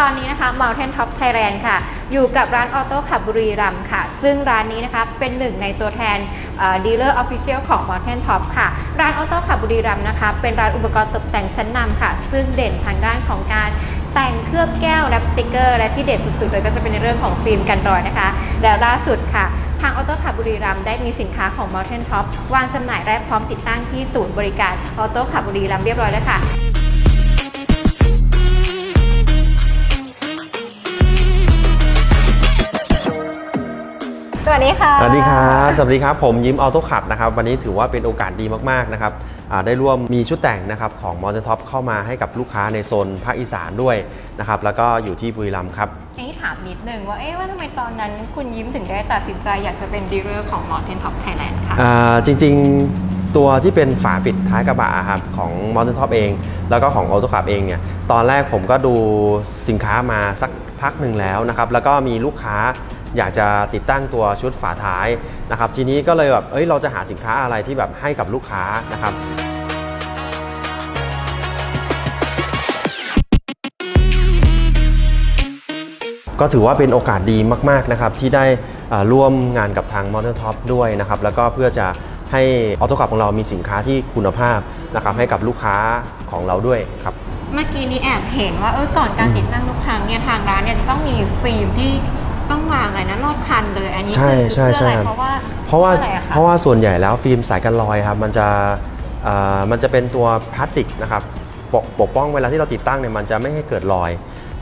ตอนนี้นะคะ Mountain Top Thailand ค่ะ อยู่กับร้านออโต้ขับบุรีรัมย์ค่ะ ซึ่งร้านนี้นะคะ เป็นหนึ่งในตัวแทนดีลเลอร์ออฟฟิเชียลของ Mountain Top ค่ะ ร้านออโต้ขับบุรีรัมย์นะคะ เป็นร้านอุปกรณ์ตกแต่งชั้นนำค่ะ ซึ่งเด่นทางด้านของการแต่งเคลือบแก้วแรปสติกเกอร์และที่เด่นสุดๆเลยก็จะเป็นในเรื่องของฟิล์มกันรอยนะคะ แล้วล่าสุดค่ะทางออโต้ขับบุรีรัมได้มีสินค้าของ Mountain Top วางจำหน่ายและพร้อมติดตั้งที่ศูนย์บริการออโต้ขับบุรีรัมเรียบร้อยแล้วค่ะ วัสดีค่ะ สวัสดีครับ สวัสดีครับ ผมยิ้มออโต้ขับนะครับ วันนี้ถือว่าเป็นโอกาสดีมาก ๆ นะครับอ่าได้ร่วมมีชุดแต่งนะครับของมอเตอร์ท็อปเข้ามาให้กับลูกค้าในโซนภาคอีสานด้วยนะครับ แล้วก็อยู่ที่บุรีรัมย์ครับเอ้ถามนิดนึงว่าเอ๊ะว่าทำไมตอนนั้นคุณยิ้มถึงได้ตัดสินใจอยากจะเป็นดีลเลอร์ของ Mountain Top Thailand ค่ะอ่าจริง ๆตัวที่เป็นฝาปิดท้ายกระบะอะครับของมอเตอร์ท็อปเอง แล้วก็ของออโต้ขับเองเนี่ยตอนแรกผมก็ดูสินค้ามาสักพักหนึ่งแล้วนะครับ แล้วก็มีลูกค้า อยากจะติดตั้งตัวชุดฝาท้ายนะครับ ทีนี้ก็เลยแบบเอ้ยเราจะหาสินค้าอะไรที่แบบให้กับลูกค้านะครับก็ถือว่าเป็นโอกาสดีมาก ๆ นะครับ ที่ได้ร่วมงานกับทาง Modern Top ด้วยนะครับ แล้วก็เพื่อจะให้ออโต้ขับของเรามีสินค้าที่คุณภาพนะครับให้กับลูกค้าของเราด้วยครับ เมื่อกี้นี้แอบเห็นว่าเออก่อนการติดตั้งทุกครั้งเนี่ยทางร้านเนี่ยจะต้องมีฟิล์มที่ ต้องวางอะไรนะรอบคันเลยอันนี้ใช่คือใช่เพื่ออะไรใช่เพราะว่าเพราะว่าออไคเพราะว่าส่วนใหญ่แล้วฟิล์มสายกันรอยครับมันจะอ่ามันจะเป็นตัวพลาสติกนะครับปกปกป้องเวลาที่เราติดตั้งเนี่ยมันจะไม่ให้เกิดรอย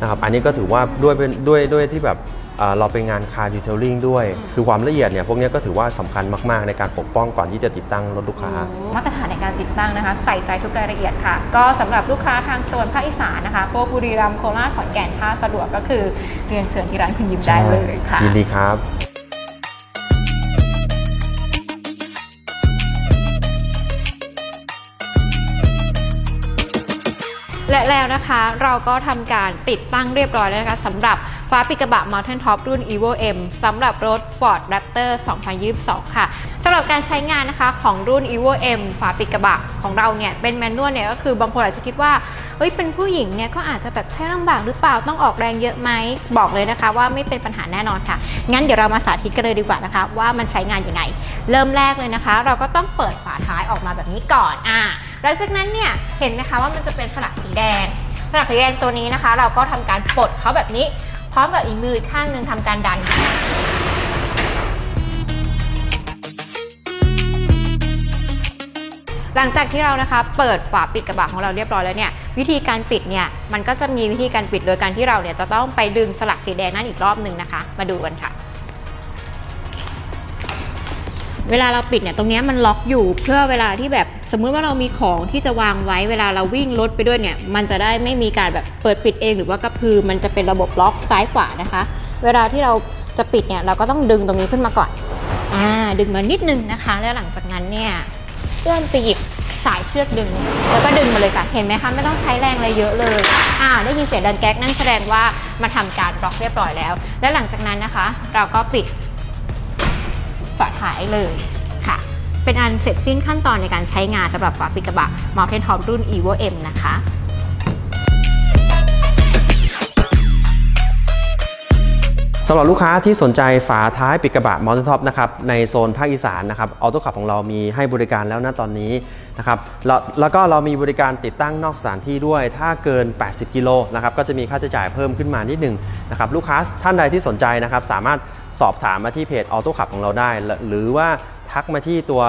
นะครับอันนี้ก็ถือว่าด้วยเป็นด้วยด้วยที่แบบอ่า เราเป็นงานคาร์ดีเทลลิ่งด้วย คือความละเอียดเนี่ยพวกเนี้ยก็ถือว่าสำคัญมาก ๆ ในการปกป้องก่อนที่จะติดตั้งรถลูกค้า มาตรฐานในการติดตั้งนะคะ ใส่ใจทุกรายละเอียดค่ะ ก็สำหรับลูกค้าทางโซนภาคอีสานนะคะพวกบุรีรัมย์โคราชขอนแก่นท่าสะดวกก็คือเรียนเชิญที่ร้านคุณยิ้มได้เลยค่ะยินดีครับ และแล้วนะคะเราก็ทำการติดตั้งเรียบร้อยแล้วนะคะสำหรับฟ้าปิดกระบะ Mountain Top รุ่น Evo M สำหรับรถ Ford Raptor 2022 ค่ะสำหรับการใช้งานนะคะของรุ่น Evo M ฝาปิดกระบะของเราเนี่ยเป็นแมนนวลเนี่ยก็คือบางคนอาจจะคิดว่าเฮ้ยเป็นผู้หญิงเนี่ยก็อาจจะแบบใช้ลำบากหรือเปล่าต้องออกแรงเยอะไหมบอกเลยนะคะ ว่าไม่เป็นปัญหาแน่นอนค่ะ งั้นเดี๋ยวเรามาสาธิตกันเลยดีกว่านะคะ ว่ามันใช้งานยังไง เริ่มแรกเลยนะคะ เราก็ต้องเปิดฝาท้ายออกมาแบบนี้ก่อนอ่า หลังจากนั้นเนี่ยเห็นไหมคะว่ามันจะเป็นสลักสีแดง สลักสีแดงตัวนี้นะคะ เราก็ทำการปลดเขาแบบนี้พร้อมกับอีกมือข้างหนึ่งทำการดันหลังจากที่เรานะคะเปิดฝาปิดกระบะของเราเรียบร้อยแล้วเนี่ยวิธีการปิดเนี่ยมันก็จะมีวิธีการปิดโดยการที่เราเนี่ยจะต้องไปดึงสลักสีแดงนั่นอีกรอบหนึ่งนะคะ มาดูกันค่ะ เวลาเราปิดเนี่ยตรงนี้มันล็อกอยู่เพื่อเวลาที่แบบสมมุติว่าเรามีของที่จะวางไว้เวลาเราวิ่งรถไปด้วยเนี่ยมันจะได้ไม่มีการแบบเปิดปิดเองหรือว่ากระพือมันจะเป็นระบบล็อกซ้ายขวานะคะ เวลาที่เราจะปิดเนี่ยเราก็ต้องดึงตรงนี้ขึ้นมาก่อนอ่าดึงมานิดนึงนะคะ แล้วหลังจากนั้นเนี่ยเอื้อมไปหยิบสายเชือกดึง แล้วก็ดึงมาเลยค่ะเห็นไหมคะไม่ต้องใช้แรงอะไรเยอะเลยอ่าได้ยินเสียงดังแก๊กนั่นแสดงว่ามาทำการบล็อกเรียบร้อยแล้ว และหลังจากนั้นนะคะ เราก็ปิด ฝาท้ายเลยค่ะ เป็นอันเสร็จสิ้นขั้นตอนในการใช้งานสำหรับฝาปิดกระบะ Mountain Top รุ่น Evo M นะคะำหรับลูกค้าที่สนใจฝาท้ายปิดกระบะมอเตอร์ท็อปนะครับในโซนภาคอีสานนะครับออโต้ขับของเรามีให้บริการแล้วนะตอนนี้นะครับแล้วแล้วก็เรามีบริการติดตั้งนอกสถานที่ด้วย ถ้าเกิน 80 กิโลนะครับก็จะมีค่าใช้จ่ายเพิ่มขึ้นมานิดหนึ่งนะครับลูกค้าท่านใดที่สนใจนะครับสามารถสอบถามมาที่เพจออโต้ขับของเราได้ หรือว่าทักมาที่ตัว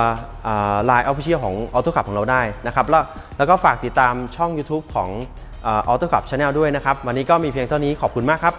ไลน์ออฟฟิเชียลของออโต้ขับของเราได้นะครับแล้วแล้วก็ฝากติดตามช่อง YouTube ของออโต้ขับชาแนลด้วยนะครับวันนี้ก็มีเพียงเท่านี้ขอบคุณมากครับ